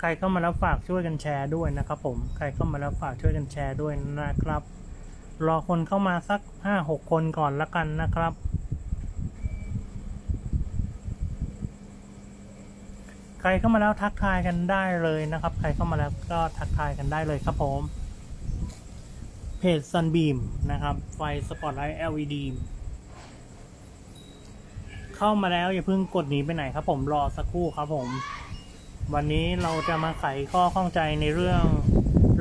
ใครเข้ามาแล้วฝากช่วยกันแชร์ด้วยนะครับผม ใครเข้ามาแล้วฝากช่วยกันแชร์ด้วยนะครับ รอคนเข้ามาสักห้าหกคนก่อนละกันนะครับ ใครเข้ามาแล้วทักทายกันได้เลยนะครับ ใครเข้ามาแล้วก็ทักทายกันได้เลยครับผม เพจ Sunbeam นะครับ ไฟสปอตไลท์ LED เข้ามาแล้วอย่าเพิ่งกดหนีไปไหนครับผมรอสักครู่ครับผม วันนี้เราจะมาไขข้อข้องใจในเรื่อง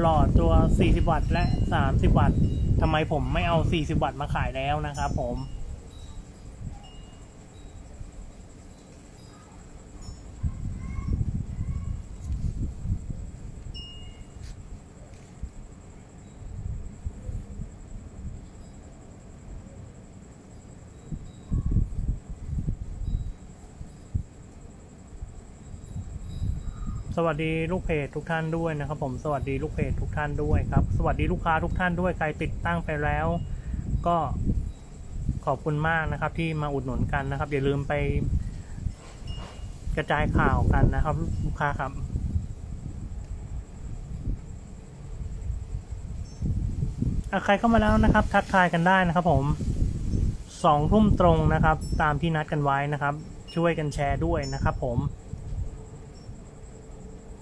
หลอดตัว 40 วัตต์และ 30 วัตต์ทำไมผมไม่เอา 40 วัตต์มาขายแล้วนะครับผม สวัสดีลูกเพจทุกท่านด้วยนะครับผมสวัสดีลูกเพจทุกท่านด้วยครับ สวัสดีลูกค้าทุกท่านด้วยใครติดตั้งไปแล้ว ก็ขอบคุณมากนะครับ ที่มาอุดหนุนกันนะครับ อย่าลืมไป กระจายข่าวกันนะครับ ลูกค้าครับใครเข้ามาแล้วนะครับ ทักทายกันได้นะครับ ผมสองทุ่มตรงนะครับ ตามที่นัดกันไว้นะครับ ช่วยกันแชร์ด้วยนะครับ ผม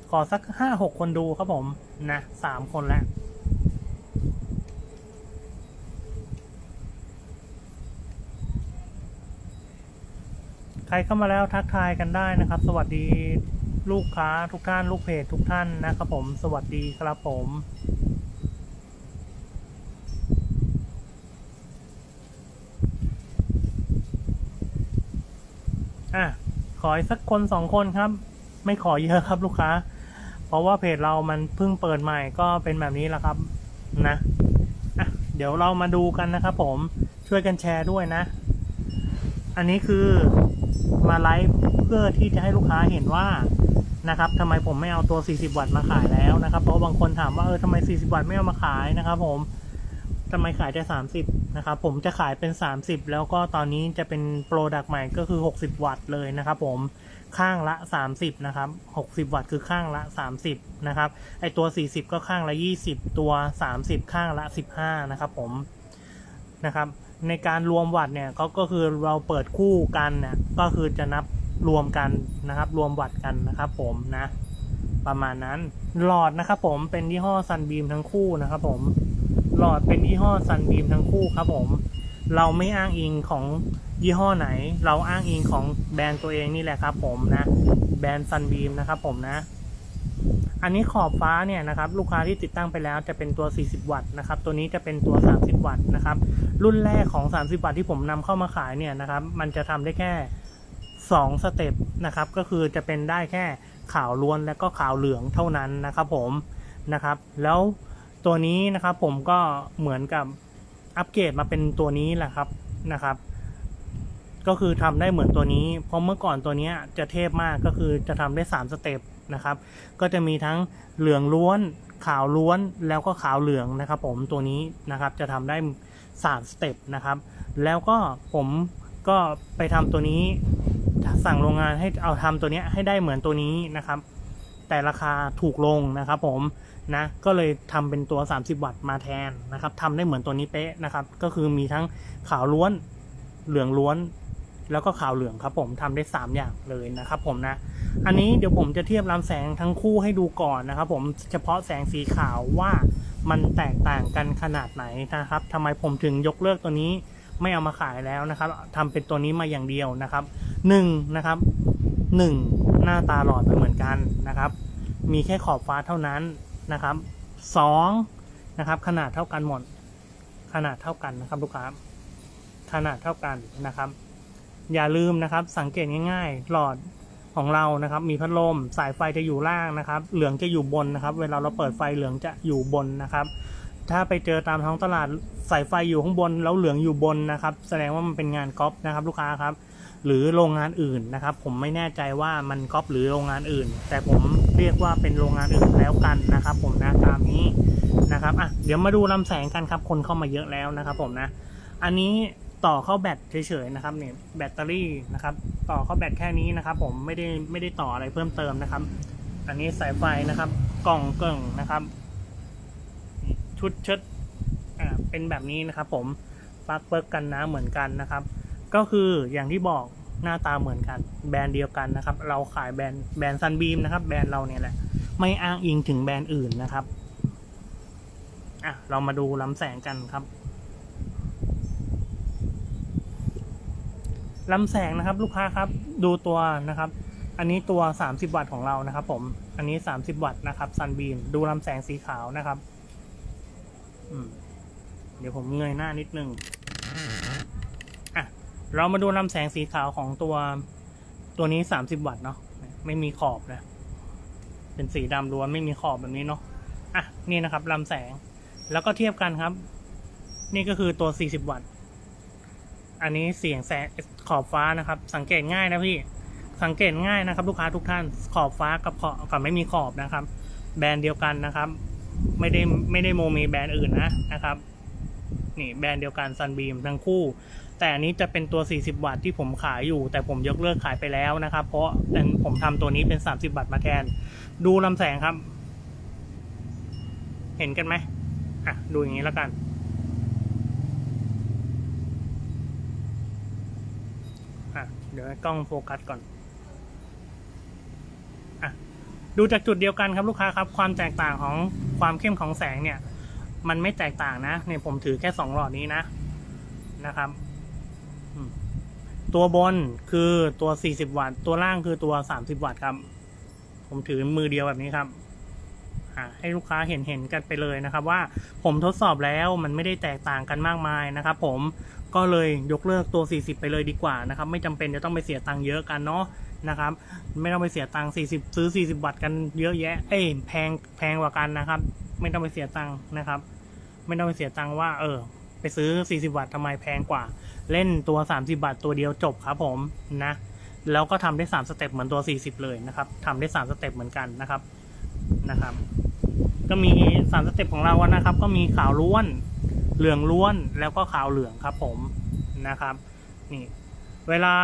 ขอสักห้าหกคนดูครับผม นะสามคนแล้ว ใครเข้ามาแล้วทักทายกันได้นะครับ สวัสดีลูกค้าทุกท่าน ลูกเพจทุกท่านนะครับผม สวัสดีครับผมอะขออีกสักคนสองคนครับ ไม่ขอเยอะครับลูกค้า เพราะว่าเพจเรามันเพิ่งเปิดใหม่ก็เป็นแบบนี้แหละครับนะอะเดี๋ยวเรามาดูกันนะครับผมช่วยกันแชร์ด้วยนะ อันนี้คือมาไลฟ์เพื่อที่จะให้ลูกค้าเห็นว่านะครับทำไมผมไม่เอาตัว 40 วัตต์มาขายแล้วนะครับ เพราะบางคนถามว่าเออทำไม 40 วัตต์ไม่เอามาขายนะครับผม ทำไมขายแต่ 30 นะครับ ผมจะขายเป็น 30 แล้วก็ตอนนี้จะเป็นโปรดักต์ใหม่ก็คือ 60 วัตต์เลยนะครับผมข้างละ 30 นะครับ 60 วัตต์คือข้างละ 30 นะครับ ไอตัว 40 ก็ข้างละ 20 ตัว 30 ข้างละ 15 นะครับผมนะครับ ในการรวมวัตต์เนี่ยเขาก็คือเราเปิดคู่กันเนี่ยก็คือจะนับรวมกันนะครับ รวมวัตต์กันนะครับ ผมนะ ประมาณนั้นหลอดนะครับ ผมเป็นยี่ห้อซันบีมทั้งคู่นะครับ ผม หลอดเป็นยี่ห้อซันบีมทั้งคู่ครับผม เราไม่อ้างอิงของยี่ห้อไหน เราอ้างอิงของแบรนด์ตัวเองนี่แหละครับผมนะ แบรนด์ซันบีมนะครับผมนะ อันนี้ขอบฟ้าเนี่ยนะครับ ลูกค้าที่ติดตั้งไปแล้วจะเป็นตัว 40 วัตต์นะครับ ตัวนี้จะเป็นตัว 30 วัตต์นะครับ รุ่นแรกของ 30 วัตต์ที่ผมนำเข้ามาขายเนี่ยนะครับ มันจะทำได้แค่2สเต็ปนะครับ ก็คือจะเป็นได้แค่ขาวล้วนและก็ขาวเหลืองเท่านั้นนะครับผมนะครับ แล้ว ตัวนี้นะครับผมก็เหมือนกับอัปเกรดมาเป็นตัวนี้แหละครับนะครับ ก็คือทำได้เหมือนตัวนี้ เพราะเมื่อก่อนตัวเนี้ยจะเทพมากก็คือจะทำได้ 3 สเต็ปนะครับ ก็จะมีทั้งเหลืองล้วนขาวล้วนแล้วก็ขาวเหลืองนะครับ ผมตัวนี้นะครับจะทำได้3สเต็ปนะครับ แล้วก็ผมก็ไปทำตัวนี้สั่งโรงงานให้เอาทำตัวเนี้ยให้ได้เหมือนตัวนี้นะครับ แต่ราคาถูกลงนะครับ ผม นะก็เลยทำเป็นตัว 30 วัตต์มาแทนนะครับทำได้เหมือนตัวนี้เป๊ะนะครับ ก็คือมีทั้งขาวล้วนเหลืองล้วน แล้วก็ขาวเหลืองครับ ผมทำได้ 3 อย่างเลยนะครับ ผมนะ อันนี้เดี๋ยวผมจะเทียบลำแสงทั้งคู่ให้ดูก่อนนะครับ ผมเฉพาะแสงสีขาวว่ามันแตกต่างกันขนาดไหนนะครับทำไมผมถึงยกเลิกตัวนี้ไม่เอามาขายแล้วนะครับทำเป็นตัวนี้มาอย่างเดียวนะครับหนึ่งนะครับหนึ่งหน้าตาหลอดไม่เหมือนกันนะครับ มีแค่ขอบฟ้าเท่านั้น นะครับสองนะครับ ขนาดเท่ากันหมด ขนาดเท่ากันนะครับลูกค้าขนาดเท่ากันนะครับ อย่าลืมนะครับ สังเกตง่าย ๆ หลอดของเรานะครับ มีพัดลมสายไฟจะอยู่ล่างนะครับ เหลืองจะอยู่บนนะครับ เวลาเราเปิดไฟเหลืองจะอยู่บนนะครับ ถ้าไปเจอตามท้องตลาดสายไฟอยู่ข้างบน แล้วเหลืองอยู่บนนะครับ แสดงว่ามันเป็นงานก๊อปนะครับ ลูกค้าครับ หรือโรงงานอื่นนะครับ ผมไม่แน่ใจว่ามันก๊อปหรือโรงงานอื่น แต่ผม เรียกว่าเป็นโรงงานอื่นแล้วกันนะครับ ผมนะตามนี้นะครับอะเดี๋ยวมาดูลำแสงกันครับ คนเข้ามาเยอะแล้วนะครับผมนะ อันนี้ต่อเข้าแบตเฉยๆนะครับเนี่ยแบตเตอรี่นะครับ ต่อเข้าแบตแค่นี้นะครับ ผมไม่ได้ไม่ได้ต่ออะไรเพิ่มเติมนะครับ อันนี้สายไฟนะครับ กล่องเกล่งนะครับ ชุดเชิดอ่าเป็นแบบนี้นะครับ ผมปลั๊กเปิกกันน้ำเหมือนกันนะครับ ก็คืออย่างที่บอก หน้าตาเหมือนกัน แบรนด์เดียวกันนะครับ เราขายแบรนด์แบรนด์ซันบีมนะครับ แบรนด์เราเนี่ยแหละ ไม่อ้างอิงถึงแบรนด์อื่นนะครับอะเรามาดูลำแสงกันครับลำแสงนะครับลูกค้าครับดูตัวนะครับ อันนี้ตัว 30 วัตต์ของเรานะครับผมอันนี้ 30 วัตต์นะครับซันบีมดูลำแสงสีขาวนะครับเดี๋ยวผมเงยหน้านิดนึง เรามาดูลำแสงสีขาวของตัวตัวนี้ 30 วัตต์เนาะไม่มีขอบนะ เป็นสีดำล้วนไม่มีขอบแบบนี้เนาะอะนี่นะครับลำแสงแล้วก็เทียบกันครับ นี่ก็คือตัว 40 วัตต์ อันนี้เสียงแสงขอบฟ้านะครับ สังเกตง่ายนะพี่สังเกตง่ายนะครับ ลูกค้าทุกท่านขอบฟ้ากับขอบกับไม่มีขอบนะครับ แบรนด์เดียวกันนะครับ ไม่ได้ไม่ได้โมมีแบรนด์อื่นนะนะครับนี่แบรนด์เดียวกันซันบีมทั้งคู่ แต่อันนี้จะเป็นตัว 40 วัตต์ที่ผมขายอยู่ แต่ผมยกเลิกขายไปแล้วนะครับ เพราะเป็นผมทำตัวนี้เป็น 30 วัตต์มาแทน ดูลำแสงครับ เห็นกันไหมอะ ดูอย่างนี้แล้วกัน อะ เดี๋ยวกล้องโฟกัสก่อนอะดูจากจุดเดียวกันครับลูกค้าครับ ความแตกต่างของความเข้มของแสงเนี่ย มันไม่แตกต่างนะเนี่ยผมถือแค่สองหลอดนี้นะนะครับ ตัวบนคือตัว 40 วัตต์ ตัวล่างคือตัว 30 วัตต์ครับ ผมถือมือเดียวแบบนี้ครับ ให้ลูกค้าเห็นเห็นกันไปเลยนะครับ ว่าผมทดสอบแล้วมันไม่ได้แตกต่างกันมากมายนะครับผมก็เลยยกเลิกตัว 40 ไปเลยดีกว่านะครับ ไม่จำเป็นจะต้องไปเสียตังค์เยอะกันเนาะนะครับ ไม่ต้องไปเสียตังค์ 40 ซื้อ 40 วัตต์กันเยอะแยะ เอ้ยแพงแพงกว่ากันนะครับ ไม่ต้องไปเสียตังค์นะครับ ไม่ต้องไปเสียตังค์ว่า เออ ไปซื้อ 40 วัตต์ทำไมแพงกว่า เล่นตัว 30วัตต์ตัวเดียวจบครับผมนะ แล้วก็ทำได้ 3 สเต็ปเหมือนตัว 40 เลยนะครับทำได้ 3 สเต็ปเหมือนกันนะครับนะครับ ก็มี 3 สเต็ปของเรานะครับ ก็มีขาวล้วน เหลืองล้วนแล้วก็ขาวเหลืองครับผมนะครับนี่เวลา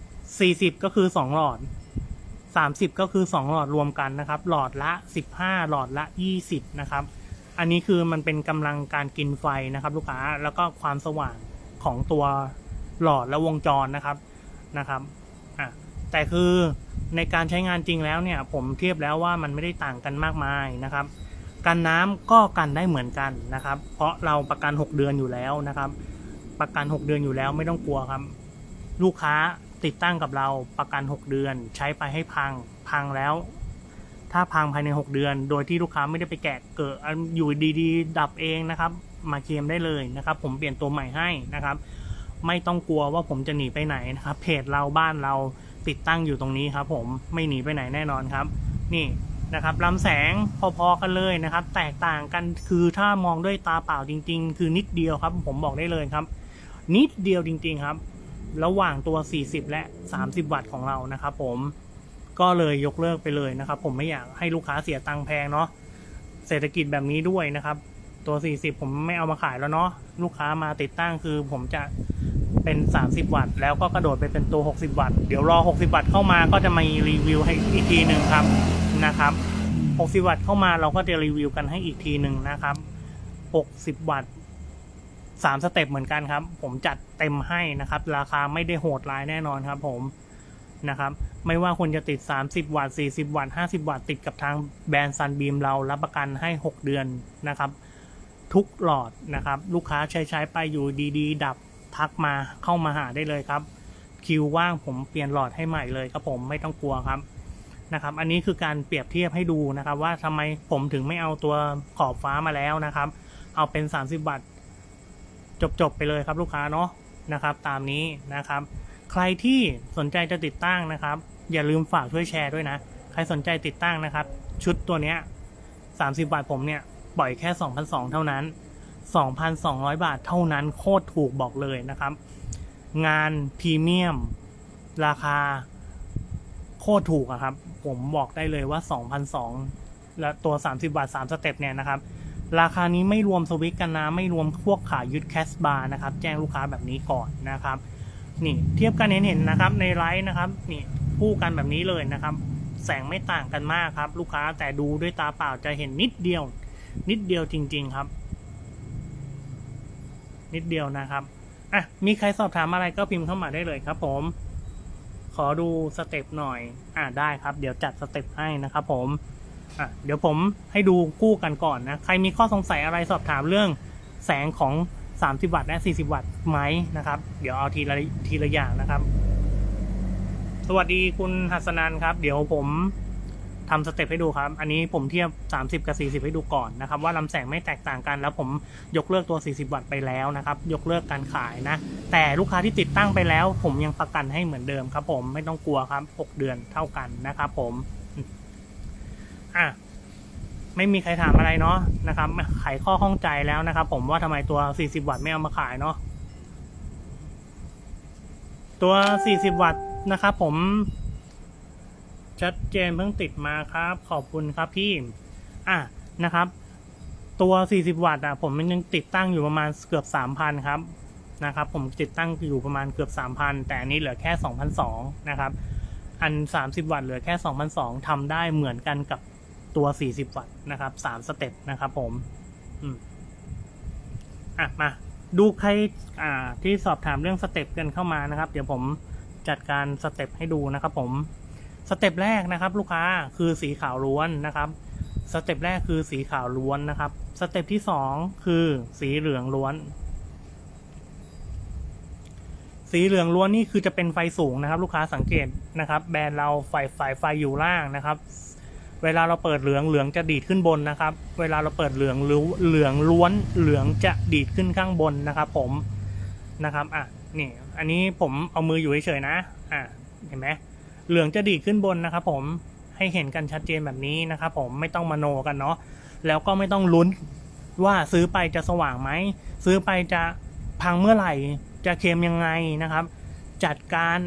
40 ก็คือ 2 หลอด 30 ก็คือ 2 หลอดรวมกันนะครับ หลอดละ 15 หลอดละ 20 นะครับ อันนี้คือมันเป็นกำลังการกินไฟนะครับ ลูกค้าแล้วก็ความสว่าง ของตัวหลอดและวงจรนะครับนะครับอะแต่คือในการใช้งานจริงแล้วเนี่ย ผมเทียบแล้วว่ามันไม่ได้ต่างกันมากมายนะครับ กันน้ำก็กันได้เหมือนกันนะครับ เพราะเราประกัน 6 เดือนอยู่แล้วนะครับ ประกัน 6 เดือนอยู่แล้วไม่ต้องกลัวครับ ลูกค้าติดตั้งกับเราประกัน 6 เดือน ใช้ไปให้พังพังแล้ว ถ้าพังภายใน 6 เดือน โดยที่ลูกค้าไม่ได้ไปแกะเกิดอยู่ดีๆ ดับเองนะครับ มาเคลมได้เลยนะครับ ผมเปลี่ยนตัวใหม่ให้นะครับ ไม่ต้องกลัวว่าผมจะหนีไปไหนนะครับ เพจเราบ้านเราติดตั้งอยู่ตรงนี้ครับ ผมไม่หนีไปไหนแน่นอนครับ นี่นะครับลำแสงพอๆกันเลยนะครับ แตกต่างกันคือถ้ามองด้วยตาเปล่าจริง ๆ คือนิดเดียวครับ ผมบอกได้เลยครับ นิดเดียวจริง ๆครับ ระหว่างตัว 40 และ 30 วัตต์ของเรานะครับ ผมก็เลยยกเลิกไปเลยนะครับ ผมไม่อยากให้ลูกค้าเสียตังค์แพงเนาะเศรษฐกิจแบบนี้ด้วยนะครับ ตัว 40 ผมไม่เอามาขายแล้วเนาะลูกค้ามาติดตั้งคือผมจะเป็น 30 วัตต์แล้วก็กระโดดไปเป็นตัว 60 วัตต์เดี๋ยวรอ 60 วัตต์เข้ามาก็จะมารีวิวให้อีกทีหนึ่งครับนะครับ 60 วัตต์เข้ามาเราก็จะรีวิวกันให้อีกทีหนึ่งนะครับ 60 วัตต์สามสเต็ปเหมือนกันครับ ผมจัดเต็มให้นะครับ ราคาไม่ได้โหดร้ายแน่นอนครับผมนะครับไม่ว่าคุณจะติด 30 วัตต์ 40 วัตต์ 50 วัตต์ติดกับทางแบรนด์ซันบีมเรารับประกันให้ 6 เดือนนะครับ ทุกหลอดนะครับ ลูกค้าใช้ใช้ไปอยู่ดีๆ ดับทักมาเข้ามาหาได้เลยครับ คิวว่างผมเปลี่ยนหลอดให้ใหม่เลยครับผมไม่ต้องกลัวครับนะครับ อันนี้คือการเปรียบเทียบให้ดูนะครับ ว่าทำไมผมถึงไม่เอาตัวขอบฟ้ามาแล้วนะครับ เอาเป็น 30 วัตต์จบๆไปเลยครับลูกค้าเนาะนะครับ ตามนี้นะครับ ใครที่สนใจจะติดตั้งนะครับ อย่าลืมฝากช่วยแชร์ด้วยนะ ใครสนใจติดตั้งนะครับ ชุดตัวเนี้ย30บาทผมเนี่ย ปล่อยแค่2,200เท่านั้น 2,200 บาทเท่านั้นโคตรถูกบอกเลยนะครับ งานพรีเมียม ราคา โคตรถูกอะครับ ผมบอกได้เลยว่า 2,200 และตัว 30 บาท 3 สเต็ปเนี่ยนะครับ ราคานี้ไม่รวมสวิตกันนะ ไม่รวมพวกขายึดแคสบาร์นะครับ แจ้งลูกค้าแบบนี้ก่อนนะครับ นี่เทียบกันเห็นๆนะครับ ในไลฟ์นะครับ นี่คู่กันแบบนี้เลยนะครับแสงไม่ต่างกันมากครับ ลูกค้าแต่ดูด้วยตาเปล่าจะเห็นนิดเดียว นิดเดียวจริง ๆ ครับ นิดเดียวนะครับอะมีใครสอบถามอะไรก็พิมพ์เข้ามาได้เลยครับ ผม ขอดูสเต็ปหน่อย อ่าได้ครับ เดี๋ยวจัดสเต็ปให้นะครับ ผมอะเดี๋ยวผมให้ดูคู่กันก่อนนะ ใครมีข้อสงสัยอะไรสอบถามเรื่องแสงของ 30 วัตต์และ 40 วัตต์ไหมนะครับ เดี๋ยวเอาทีละทีละอย่างนะครับ สวัสดีคุณหัสนันครับ เดี๋ยวผม ทำสเต็ปให้ดูครับ อันนี้ผมเทียบ 30 กับ 40 ให้ดูก่อนนะครับ ว่าลำแสงไม่แตกต่างกัน แล้วผมยกเลิกตัว 40 วัตต์ไปแล้วนะครับ ยกเลิกการขายนะ แต่ลูกค้าที่ติดตั้งไปแล้ว ผมยังประกันให้เหมือนเดิมครับ ผมไม่ต้องกลัวครับ 6 เดือนเท่ากันนะครับผมอะไม่มีใครถามอะไรเนาะนะครับไขข้อข้องใจแล้วนะครับ ผมว่าทำไมตัว 40 วัตต์ไม่เอามาขายเนาะตัว 40 วัตต์นะครับผม ชัดเจนเพิ่งติดมาครับ ขอบคุณครับพี่อะนะครับ ตัว 40 วัตต์อะผมมันยังติดตั้งอยู่ประมาณเกือบ 3,000 ครับนะครับ ผมติดตั้งอยู่ประมาณเกือบ 3,000 แต่อันนี้เหลือแค่2,200นะครับ อัน 30 วัตต์เหลือแค่2,200ทำได้เหมือนกันกับตัว 40 วัตต์นะครับ3สเต็ปนะครับผมอืมอะมาดูใครอ่าที่สอบถามเรื่องสเต็ปกันเข้ามานะครับ เดี๋ยวผมจัดการสเต็ปให้ดูนะครับผม สเต็ปแรกนะครับ ลูกค้าคือสีขาวล้วนนะครับ สเต็ปแรกคือสีขาวล้วนนะครับ สเต็ปที่สองคือสีเหลืองล้วน สีเหลืองล้วนนี่คือจะเป็นไฟสูงนะครับ ลูกค้าสังเกตนะครับ แบรนด์เราไฟไฟไฟอยู่ล่างนะครับ เวลาเราเปิดเหลืองเหลืองจะดีดขึ้นบนนะครับ เวลาเราเปิดเหลืองเหลืองเหลืองล้วนเหลืองจะดีดขึ้นข้างบนนะครับ ผมนะครับอะนี่อันนี้ผมเอามืออยู่เฉยๆนะ อะเห็นไหม เหลืองจะดีดขึ้นบนนะครับผมให้เห็นกันชัดเจนแบบนี้นะครับผมไม่ต้องมโนกันเนาะแล้วก็ไม่ต้องลุ้นว่าซื้อไปจะสว่างไหมซื้อไปจะพังเมื่อไหร่จะเค็มยังไงนะครับ จัดการ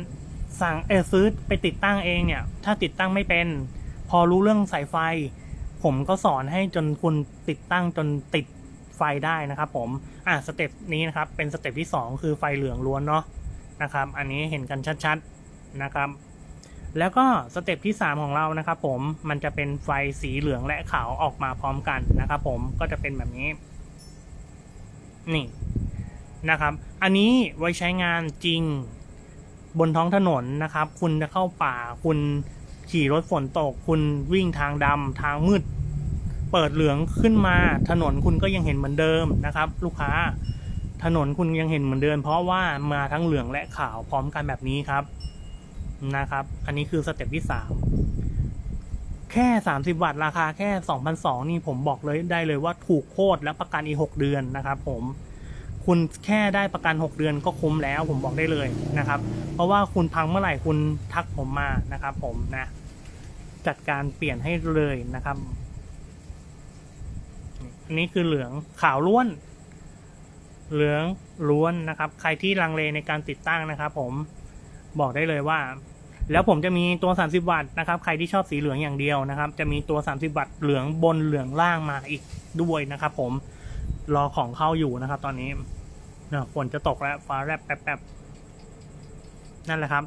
สั่งเออซื้อไปติดตั้งเองเนี่ย ถ้าติดตั้งไม่เป็น พอรู้เรื่องสายไฟ ผมก็สอนให้จนคุณติดตั้งจนติดไฟได้นะครับ ผมอะสเต็ปนี้นะครับ เป็นสเต็ปที่ 2 คือไฟเหลืองล้วนเนาะนะครับ อันนี้เห็นกันชัดๆนะครับ แล้วก็สเต็ปที่ 3 ของเรานะครับผมมันจะเป็นไฟสีเหลืองและขาวออกมาพร้อมกันนะครับผมก็จะเป็นแบบนี้ นี่นะครับ อันนี้ไว้ใช้งานจริงบนท้องถนนนะครับ คุณจะเข้าป่า คุณขี่รถฝนตก คุณวิ่งทางดำทางมืด เปิดเหลืองขึ้นมาถนนคุณก็ยังเห็นเหมือนเดิมนะครับ ลูกค้า ถนนคุณยังเห็นเหมือนเดิม เพราะว่ามาทั้งเหลืองและขาวพร้อมกันแบบนี้ครับ นะครับ อันนี้คือสเต็ปที่สามแค่ 30 วัตต์ราคาแค่ 2,200 นี่ผมบอกเลยได้เลยว่าถูกโคตรและประกันอีก 6 เดือนนะครับผมคุณแค่ได้ประกัน 6 เดือนก็คุ้มแล้วผมบอกได้เลยนะครับ เพราะว่าคุณพังเมื่อไหร่คุณทักผมมานะครับผมนะจัดการเปลี่ยนให้เลยนะครับ อันนี้คือเหลืองขาวล้วน เหลืองล้วนนะครับ ใครที่ลังเลในการติดตั้งนะครับ ผมบอกได้เลยว่า แล้วผมจะมีตัว 30 วัตต์นะครับ ใครที่ชอบสีเหลืองอย่างเดียวนะครับ จะมีตัว 30 วัตต์เหลืองบนเหลืองล่างมาอีกด้วยนะครับ ผมรอของเข้าอยู่นะครับ ตอนนี้นะฝนจะตกแล้วฟ้าแลบแป๊บๆนั่นแหละครับ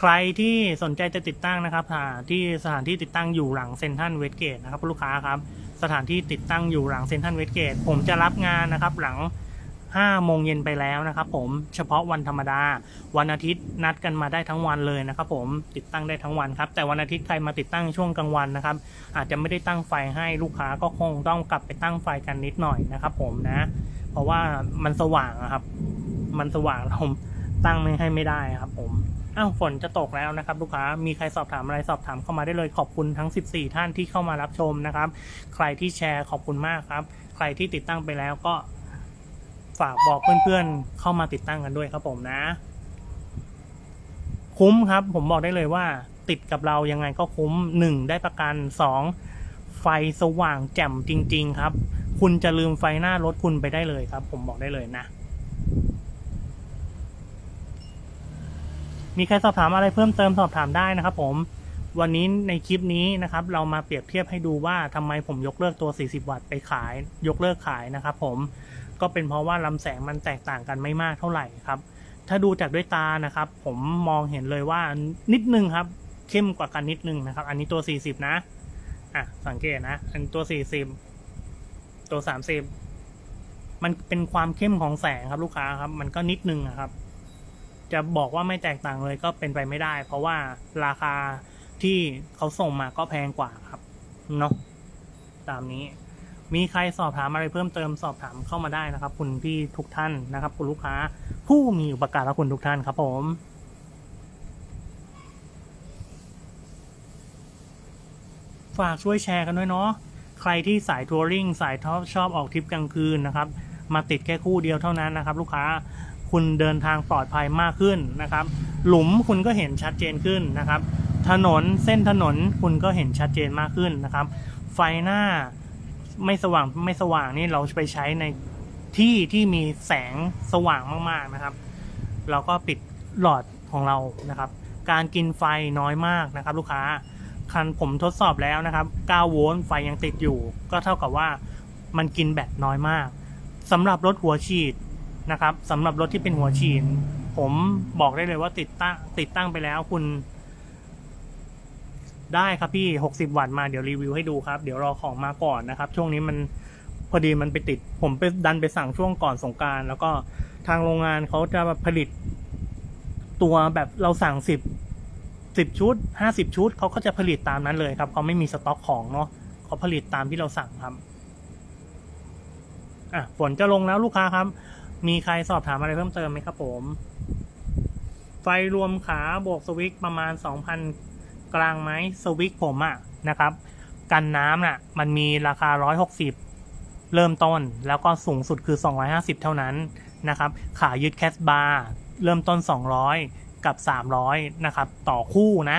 ใครที่สนใจจะติดตั้งนะครับอ่าที่สถานที่ติดตั้งอยู่หลังเซนทันเวสเกตนะครับลูกค้าครับ สถานที่ติดตั้งอยู่หลังเซนทันเวสเกตผมจะรับงานนะครับ หลัง 5โมงเย็นไปแล้วนะครับผมเฉพาะวันธรรมดา วันอาทิตย์นัดกันมาได้ทั้งวันเลยนะครับผมติดตั้งได้ทั้งวันครับ แต่วันอาทิตย์ใครมาติดตั้งช่วงกลางวันนะครับ อาจจะไม่ได้ตั้งไฟให้ลูกค้าก็คงต้องกลับไปตั้งไฟกันนิดหน่อยนะครับผมนะ เพราะว่ามันสว่างครับ มันสว่างเราตั้งไม่ให้ไม่ได้ครับผมอ้าวฝนจะตกแล้วนะครับ ลูกค้ามีใครสอบถามอะไรสอบถามเข้ามาได้เลยขอบคุณทั้ง 14 ท่านที่เข้ามารับชมนะครับ ใครที่แชร์ขอบคุณมากครับ ใครที่ติดตั้งไปแล้วก็ ฝากบอกเพื่อนๆเข้ามาติดตั้งกันด้วยครับผมนะ คุ้มครับ ผมบอกได้เลยว่า ติดกับเรายังไงก็คุ้มหนึ่งได้ประกันสองไฟสว่างแจ่มจริง ๆ ครับ คุณจะลืมไฟหน้ารถคุณไปได้เลยครับ ผมบอกได้เลยนะมีใครสอบถามอะไรเพิ่มเติมสอบถามได้นะครับ ผม วันนี้ในคลิปนี้นะครับ เรามาเปรียบเทียบให้ดูว่าทำไมผมยกเลิกตัว 40 วัตต์ไปขาย ยกเลิกขายนะครับ ผม ก็เป็นเพราะว่าลำแสงมันแตกต่างกันไม่มากเท่าไหร่ครับ ถ้าดูจากด้วยตานะครับ ผมมองเห็นเลยว่านิดนึงครับ เข้มกว่ากันนิดนึงนะครับ อันนี้ตัว 40 นะอะสังเกตนะ อันตัว 40 ตัว 30 มันเป็นความเข้มของแสงครับลูกค้าครับ มันก็นิดนึงนะครับ จะบอกว่าไม่แตกต่างเลยก็เป็นไปไม่ได้ เพราะว่าราคาที่เขาส่งมาก็แพงกว่าครับเนาะตามนี้ มีใครสอบถามอะไรเพิ่มเติมสอบถามเข้ามาได้นะครับ คุณพี่ทุกท่านนะครับ คุณลูกค้า ผู้มีอุปการะคุณทุกท่านครับผมฝากช่วยแชร์กันด้วยเนาะ ใครที่สายทัวริงสายท็อปชอบออกทริปกลางคืนนะครับ มาติดแค่คู่เดียวเท่านั้นนะครับ ลูกค้า คุณเดินทางปลอดภัยมากขึ้นนะครับ หลุมคุณก็เห็นชัดเจนขึ้นนะครับ ถนนเส้นถนนคุณก็เห็นชัดเจนมากขึ้นนะครับ ไฟหน้า ไม่สว่างไม่สว่างนี่เราไปใช้ในที่ที่มีแสงสว่างมากๆนะครับ เราก็ปิดหลอดของเรานะครับ การกินไฟน้อยมากนะครับ ลูกค้าคันผมทดสอบแล้วนะครับ 9 โวลต์ไฟยังติดอยู่ ก็เท่ากับว่ามันกินแบตน้อยมากสำหรับรถหัวฉีดนะครับสำหรับรถที่เป็นหัวฉีด ผมบอกได้เลยว่าติดตั้งติดตั้งไปแล้วคุณ ได้ครับพี่ 60 วัตต์มาเดี๋ยวรีวิวให้ดูครับ เดี๋ยวรอของมาก่อนนะครับ ช่วงนี้มันพอดีมันไปติด ผมไปดันไปสั่งช่วงก่อนสงการแล้วก็ทางโรงงานเขาจะผลิตตัวแบบเราสั่ง 10 10 ชุด 50 ชุดเขาก็จะผลิตตามนั้นเลยครับเขาไม่มีสต็อกของเนาะเขาผลิตตามที่เราสั่งครับอะฝนจะลงแล้วลูกค้าครับ มีใครสอบถามอะไรเพิ่มเติมไหมครับผม ไฟรวมขาบวกสวิตช์ประมาณ 2,000 กลางไหมสวิตช์ผมอะนะครับ กันน้ำน่ะมันมีราคา 160 เริ่มต้นแล้วก็สูงสุดคือ 250 เท่านั้นนะครับ ขายึดแคสบาร์เริ่มต้น 200 กับ 300 นะครับ ต่อคู่นะ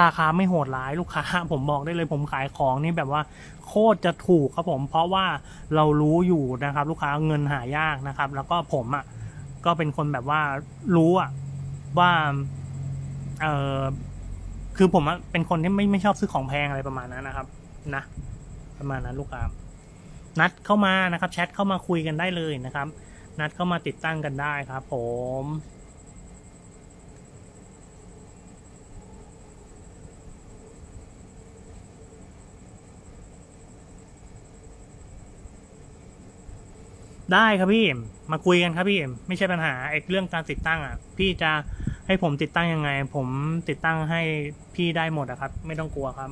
ราคาไม่โหดร้ายลูกค้า ผมบอกได้เลยผมขายของนี่แบบว่าโคตรจะถูกครับผม เพราะว่าเรารู้อยู่นะครับ ลูกค้าเงินหายากนะครับ แล้วก็ผมอะ่ะก็เป็นคนแบบว่ารู้อะว่าเออ คือผมเป็นคนที่ไม่ไม่ชอบซื้อของแพงอะไรประมาณนั้นนะครับนะประมาณนั้นลูกค้านัดเข้ามานะครับแชทเข้ามาคุยกันได้เลยนะครับ นัดเข้ามาติดตั้งกันได้ครับ ผมได้ครับพี่ มาคุยกันครับพี่ ไม่ใช่ปัญหาไอ้เรื่องการติดตั้งอะ พี่จะ ให้ผมติดตั้งยังไง ผมติดตั้งให้พี่ได้หมดอะครับ ไม่ต้องกลัวครับ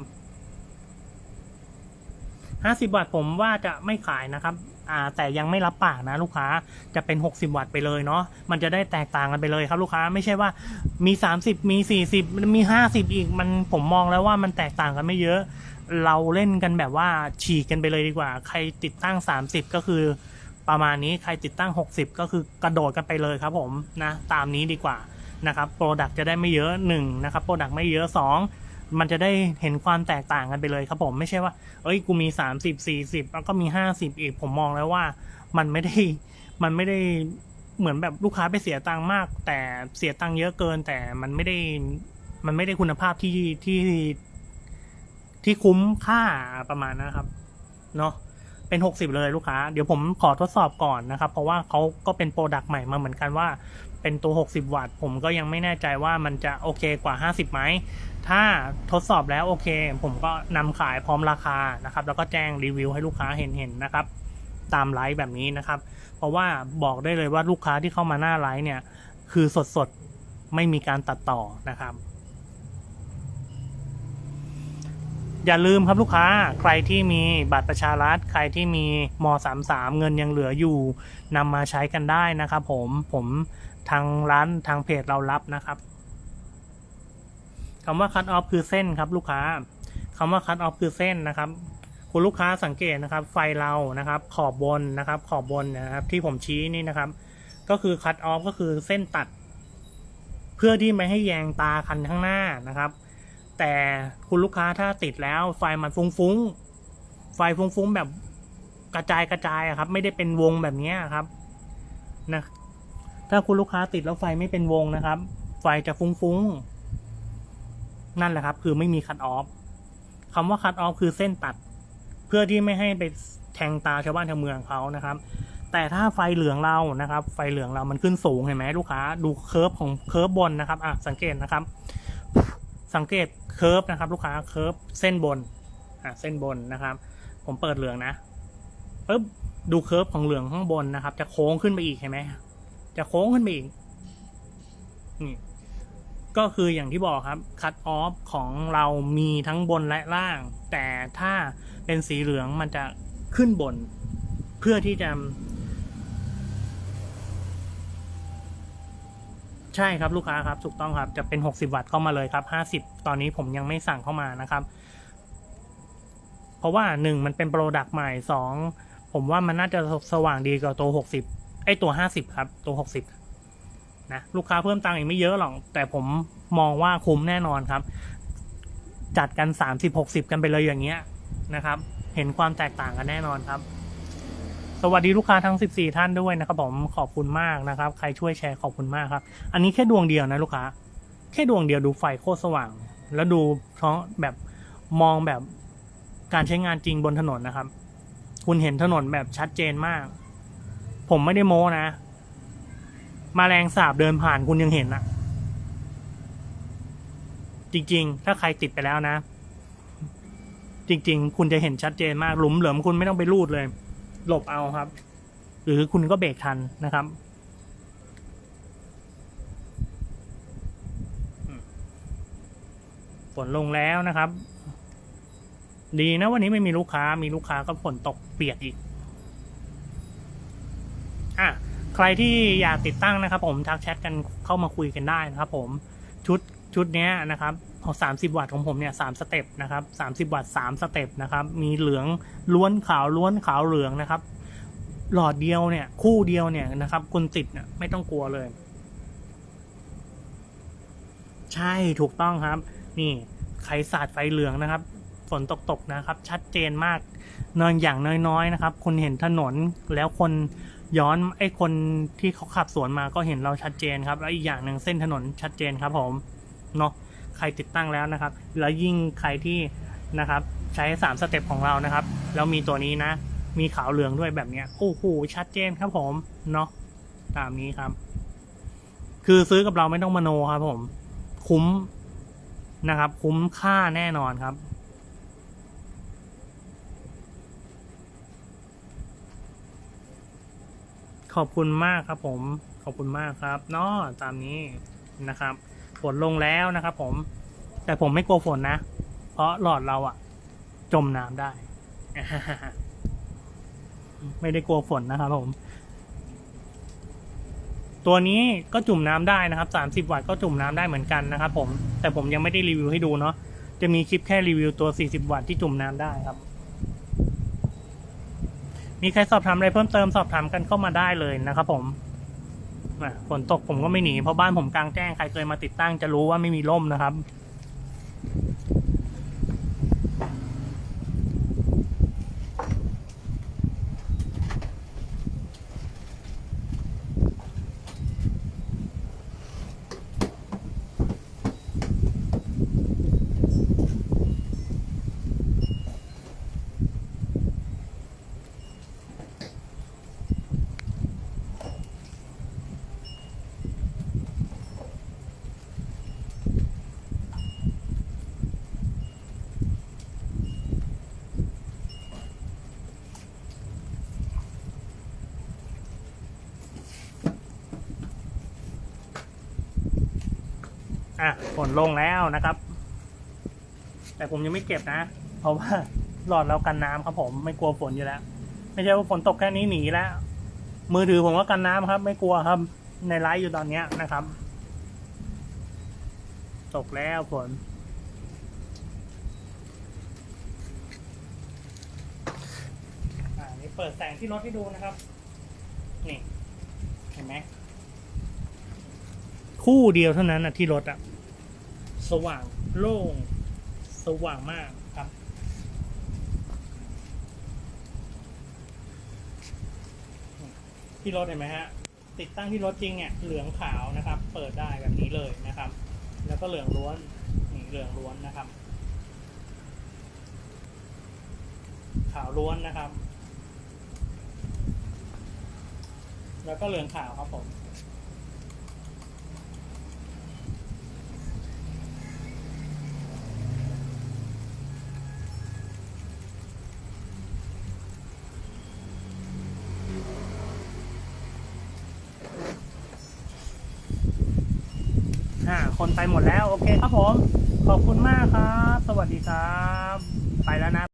ห้าสิบวัตต์ผมว่าจะไม่ขายนะครับ อ่า แต่ยังไม่รับปากนะลูกค้าจะเป็นหกสิบวัตต์ไปเลยเนาะมันจะได้แตกต่างกันไปเลยครับ ลูกค้าไม่ใช่ว่ามีสามสิบมีสี่สิบมีห้าสิบอีกมันผมมองแล้วว่ามันแตกต่างกันไม่เยอะ เราเล่นกันแบบว่าฉีกกันไปเลยดีกว่า ใครติดตั้งสามสิบก็คือ ประมาณนี้ใครติดตั้ง60ก็คือกระโดดกันไปเลยครับ ผมนะ ตามนี้ดีกว่า นะครับโปรดักจะได้ไม่เยอะ1นะครับโปรดักไม่เยอะ 2 มันจะได้เห็นความแตกต่างกันไปเลยครับผมไม่ใช่ว่า เอ้ยกูมี 30 40 แล้วก็มี 50 อีกผมมองแล้วว่ามันไม่ได้มันไม่ได้เหมือนแบบลูกค้าไปเสียตังค์มาก แต่เสียตังค์เยอะเกิน แต่มันไม่ได้มันไม่ได้คุณภาพที่ที่ที่คุ้มค่าประมาณนะครับเนาะเป็น 60 เลยลูกค้า เดี๋ยวผมขอทดสอบก่อนนะครับ เพราะว่าเขาก็เป็นโปรดักต์ใหม่มาเหมือนกันว่า เป็นตัว 60 วัตต์ ผมก็ยังไม่แน่ใจว่ามันจะโอเคกว่า 50ไหม ถ้าทดสอบแล้วโอเค ผมก็นำขายพร้อมราคานะครับ แล้วก็แจ้งรีวิวให้ลูกค้าเห็นเห็นนะครับ ตามไลฟ์แบบนี้นะครับ เพราะว่าบอกได้เลยว่าลูกค้าที่เข้ามาหน้าไลฟ์เนี่ย คือสดๆ ไม่มีการตัดต่อนะครับ อย่าลืมครับลูกค้า ใครที่มีบัตรประชารัฐ ใครที่มีม 33 เงินยังเหลืออยู่นำมาใช้กันได้นะครับ ผม ผม ทางร้านทางเพจเรารับนะครับคำว่า cut off คือเส้นครับ ลูกค้าคำว่า cut off คือเส้นนะครับ คุณลูกค้าสังเกตนะครับ ไฟเรานะครับ ขอบบนนะครับ ขอบบนนะครับ ที่ผมชี้นี่นะครับ ก็คือ cut off ก็คือเส้นตัด เพื่อที่ไม่ให้แยงตาคันข้างหน้านะครับ แต่คุณลูกค้าถ้าติดแล้ว ไฟมันฟุ้งๆไฟฟุ้งๆแบบกระจายกระจายครับ ไม่ได้เป็นวงแบบนี้ครับนะ ถ้าคุณลูกค้าติดแล้วไฟไม่เป็นวงนะครับ ไฟจะฟุ้งๆ นั่นแหละครับ คือไม่มีคัตออฟคำว่าคัตออฟคือเส้นตัด เพื่อที่ไม่ให้ไปแทงตาชาวบ้านชาวเมืองเขานะครับ แต่ถ้าไฟเหลืองเรานะครับ ไฟเหลืองเรามันขึ้นสูงเห็นไหมลูกค้า ดูเคิร์ฟของเคิร์ฟบนนะครับอะสังเกตนะครับ สังเกตเคิร์ฟนะครับ ลูกค้าเคิร์ฟเส้นบนอะเส้นบนนะครับ ผมเปิดเหลืองนะปึ๊บดูเคิร์ฟของเหลืองข้างบนนะครับ จะโค้งขึ้นไปอีกเห็นไหม จะโค้งขึ้นไปอีกนี่ก็คืออย่างที่บอกครับคัตออฟของเรามีทั้งบนและล่าง แต่ถ้าเป็นสีเหลืองมันจะขึ้นบน เพื่อที่จะ ใช่ครับลูกค้าครับ ถูกต้องครับจะเป็น 60 วัตต์เข้ามาเลยครับ 50 ตอนนี้ผมยังไม่สั่งเข้ามานะครับ เพราะว่าหนึ่งมันเป็นโปรดักต์ใหม่สองผมว่ามันน่าจะสว่างดีกว่าตัว 60 ไอตัว50ครับ ตัว60นะลูกค้าเพิ่มตังค์อีกไม่เยอะหรอก แต่ผมมองว่าคุ้มแน่นอนครับ จัดกัน30 60กันไปเลยอย่างเงี้ยนะครับ เห็นความแตกต่างกันแน่นอนครับ สวัสดีลูกค้าทั้ง 14 ท่านด้วยนะครับผมขอบคุณมากนะครับ ใครช่วยแชร์ขอบคุณมากครับ อันนี้แค่ดวงเดียวนะลูกค้า แค่ดวงเดียวดูไฟโคตรสว่าง แล้วดูเพราะแบบมองแบบการใช้งานจริงบนถนนนะครับ คุณเห็นถนนแบบชัดเจนมาก ผมไม่ได้โม้นะมาแรงสาบเดินผ่านคุณยังเห็นอะจริง ๆ ถ้าใครติดไปแล้วนะ จริง ๆ คุณจะเห็นชัดเจนมากหลุมเหลิมคุณไม่ต้องไปรูดเลย หลบเอาครับ หรือคุณก็เบรกทันนะครับ ฝนลงแล้วนะครับ ดีนะวันนี้ไม่มีลูกค้ามีลูกค้าก็ฝนตกเปียกอีก อะใครที่อยากติดตั้งนะครับ ผมทักแชทกันเข้ามาคุยกันได้นะครับ ผมชุดชุดนี้นะครับของสามสิบวัตต์ของผมเนี่ยสามสเต็ปนะครับสามสิบวัตต์สามสเต็ปนะครับ มีเหลืองล้วนขาวล้วนขาวเหลืองนะครับ หลอดเดียวเนี่ยคู่เดียวเนี่ยนะครับคุณติดเนี่ยไม่ต้องกลัวเลย ใช่ถูกต้องครับ นี่ใครสาดไฟเหลืองนะครับ ฝนตกตกนะครับ ชัดเจนมากนอนอย่างน้อยๆนะครับ คุณเห็นถนนแล้วคน ย้อนไอ้คนที่เขาขับสวนมาก็เห็นเราชัดเจนครับ แล้วอีกอย่างหนึ่งเส้นถนนชัดเจนครับผมเนาะใครติดตั้งแล้วนะครับ แล้วยิ่งใครที่นะครับ ใช้สามสเต็ปของเรานะครับแล้วมีตัวนี้นะ มีขาวเหลืองด้วยแบบเนี้ยโอ้โหชัดเจนครับผมเนาะตามนี้ครับ คือซื้อกับเราไม่ต้องมโนครับผมคุ้มนะครับ คุ้มค่าแน่นอนครับ ขอบคุณมากครับผม ขอบคุณมากครับเนาะตามนี้นะครับ ฝนลงแล้วนะครับผม แต่ผมไม่กลัวฝนนะ เพราะหลอดเราอะจมน้ำได้ ไม่ได้กลัวฝนนะครับผม ตัวนี้ก็จุ่มน้ำได้นะครับ 30 วัตต์ก็จุ่มน้ำได้เหมือนกันนะครับผม แต่ผมยังไม่ได้รีวิวให้ดูเนาะ จะมีคลิปแค่รีวิวตัว 40 วัตต์ที่จุ่มน้ำได้ครับ มีใครสอบถามอะไรเพิ่มเติมสอบถามกันเข้ามาได้เลยนะครับผมฝนตกผมก็ไม่หนีเพราะบ้านผมกลางแจ้งใครเคยมาติดตั้งจะรู้ว่าไม่มีร่มนะครับ อะฝนลงแล้วนะครับ แต่ผมยังไม่เก็บนะ เพราะว่าหลอดเรากันน้ำครับผมไม่กลัวฝนอยู่แล้ว ไม่ใช่ว่าฝนตกแค่นี้หนีแล้ว มือถือผมก็กันน้ำครับ ไม่กลัวครับ ในไลฟ์อยู่ตอนเนี้ยนะครับ ตกแล้วฝนอ่ามีเปิดแสงที่รถให้ดูนะครับ นี่ เห็นไหม คู่เดียวเท่านั้นนะที่รถอะ สว่างโล่ง สว่างมากครับ ที่รถเห็นไหมฮะ ติดตั้งที่รถจริงเนี่ยเหลืองขาวนะครับ เปิดได้แบบนี้เลยนะครับ แล้วก็เหลืองล้วนนี่เหลืองล้วนนะครับ ขาวล้วนนะครับ แล้วก็เหลืองขาวครับผม คนไปหมดแล้ว โอเคครับผม ขอบคุณมากครับ สวัสดีครับ ไปแล้วนะ